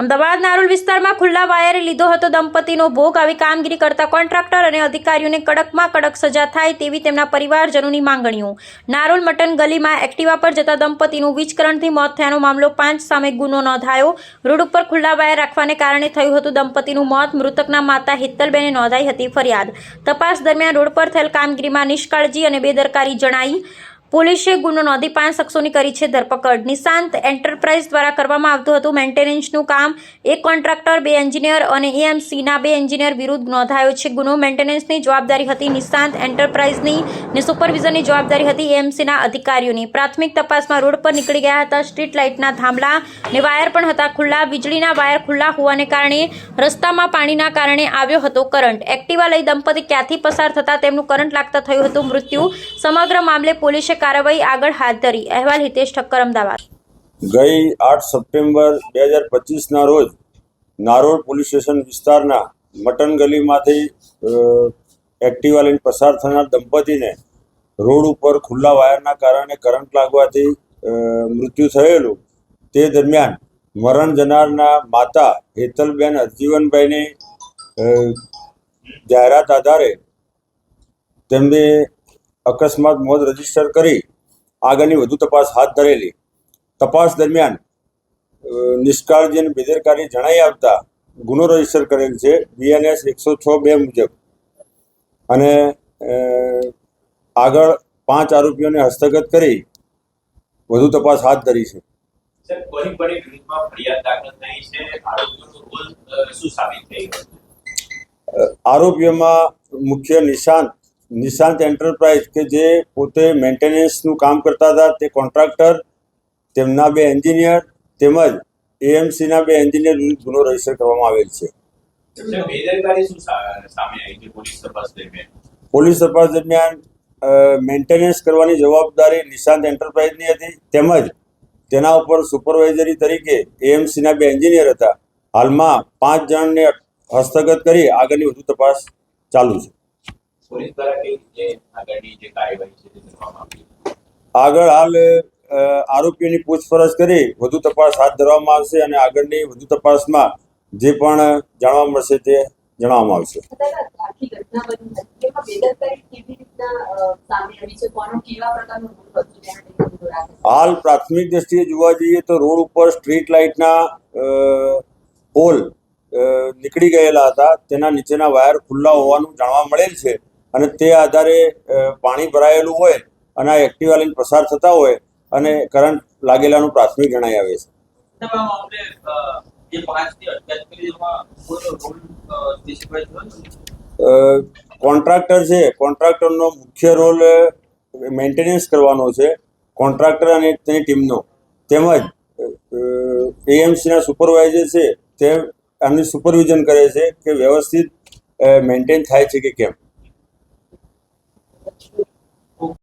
અમદાવાદ નારોલ વિસ્તારમાં ખુલ્લા વાયરે લીધો હતો દંપતીનો ભોગ. આવી કામગીરી કરતા કોન્ટ્રાક્ટર અને અધિકારીઓને કડકમાં કડક સજા થાય તેવી તેમના પરિવારજનોની માંગણીઓ. નારોલ મટન ગલીમાં એક્ટિવા પર જતા દંપતીનું વીજકરણથી મોત થયાનો મામલો પાંચ સામે ગુનો નોંધાયો. રોડ ઉપર ખુલ્લા વાયર રાખવાને કારણે થયું હતું દંપતીનું મોત. મૃતકના માતા હિત્તલબેને નોંધાઈ હતી ફરિયાદ. તપાસ દરમિયાન રોડ પર થયેલ કામગીરીમાં નિષ્કાળજી અને બેદરકારી જણાઈ. પોલીસે ગુનો નોંધી પાંચ શખ્સોની કરી છે ધરપકડ. નિશાંત એન્ટરપ્રાઇઝ દ્વારા કરવામાં આવતું હતું. મેન્ટેનન્સનું કામ એક કોન્ટ્રાક્ટર, બે એન્જિનિયર અને એએમસીના બે એન્જિનિયર વિરુદ્ધ નોંધાયો છે. ગુનો મેન્ટેનન્સની જવાબદારી હતી નિશાંત એન્ટરપ્રાઇઝની ને સુપરવિઝનની જવાબદારી હતી એએમસીના અધિકારીઓની. પ્રાથમિક તપાસમાં રોડ પર નીકળી ગયા હતા. સ્ટ્રીટ લાઇટના થાંભલા ને વાયર પણ હતા ખુલ્લા. વીજળીના વાયર ખુલ્લા હોવાને કારણે રસ્તામાં પાણીના કારણે આવ્યો હતો કરંટ. એક્ટિવા લઈ દંપતી ક્યાંથી પસાર થતા તેમનું કરંટ લાગતા થયું હતું. મૃત્યુ સમગ્ર મામલે પોલીસે કાર્યવાહી આગળ હાથ ધરી. અહેવાલ હિતેશ ઠક્કર, અમદાવાદ. ગઈ આઠ સપ્ટેમ્બર બે હજાર પચીસના રોજ નારોડ પોલીસ સ્ટેશન વિસ્તારના મટન ગલીમાંથી એક્ટિવા લઈને પસાર થનાર દંપતીને રોડ ઉપર ખુલ્લા વાયરના કારણે કરંટ લાગવાથી મૃત્યુ થયેલું. તે દરમિયાન મરણ જનારના માતા હેતલબેન હરજીવનભાઈની જાહેરાત આધારે તેમને અકસ્માત મોત રજિસ્ટર કરી આગળની વધુ તપાસ હાથ ધરેલી. તપાસ દરમિયાન નિષ્કાળજી અને બેદરકારી જણાઈ આવતા ગુનો રજિસ્ટર કરેલ છે બીએનએસ એકસો છ બે મુજબ. અને આગળ પાંચ આરોપીઓને હસ્તગત કરી વધુ તપાસ હાથ ધરી છે. આરોપીઓમાં મુખ્ય નિશાંત નિશાંત એન્ટરપ્રાઇઝ કે જે પોતે મેન્ટેનન્સનું કામ કરતા હતા તે કોન્ટ્રાક્ટર તેમના બે એન્જિનિયર તેમજ એએમસીના બે એન્જિનિયર વિરુદ્ધ ગુનો રજિસ્ટર કરવામાં આવેલ છે. પોલીસ તપાસ દરમિયાન? મેન્ટેનન્સ કરવાની જવાબદારી નિશાંત એન્ટરપ્રાઇઝની હતી તેમજ તેના ઉપર સુપરવાઇઝરી તરીકે એએમસીના બે એન્જિનિયર હતા. હાલમાં પાંચ જણને હસ્તગત કરી આગળની વધુ તપાસ ચાલુ છે. પોલીસ દ્વારા કેવી રીતે આગળની જે કાર્યવાહી છે તે કરવામાં આવી? આગળ હાલ અ, આરોપીઓની પૂછપરછ કરી વધુ તપાસ હાથ ધરવામાં આવશે અને આગળની વધુ તપાસમાં જે પણ જાણવા મળશે તે જણાવવામાં આવશે. દાદા, આખી ઘટના બની હતી એમાં બેદરકારી કેવી રીતના અ, સામે આવી છે? કોનો કેવા પ્રકારનો ગુનો હતો જેના લીધે ગુનો રાખે છે? હાલ પ્રાથમિક દ્રષ્ટિએ જોવા જઈએ તો રોડ ઉપર સ્ટ્રીટ લાઇટના પોલ નીકળી ગયેલા હતા. તેના નીચેના વાયર ખુલ્લા હોવાનું જાણવા મળેલ છે. અને તે આધારે પાણી ભરાયેલું હોય અને આ એક્ટિવા લઈને પસાર થતા હોય અને કરંટ લાગેલાનું પ્રાથમિક જણાઈ આવે છે? કોન્ટ્રાક્ટર છે? કોન્ટ્રાક્ટરનો મુખ્ય રોલ મેન્ટેનન્સ કરવાનો છે. કોન્ટ્રાક્ટર અને તેની ટીમનો. તેમજ એએમસીના સુપરવાઇઝર છે. તે એમની સુપરવિઝન કરે છે કે વ્યવસ્થિત મેન્ટેન થાય છે કે કેમ.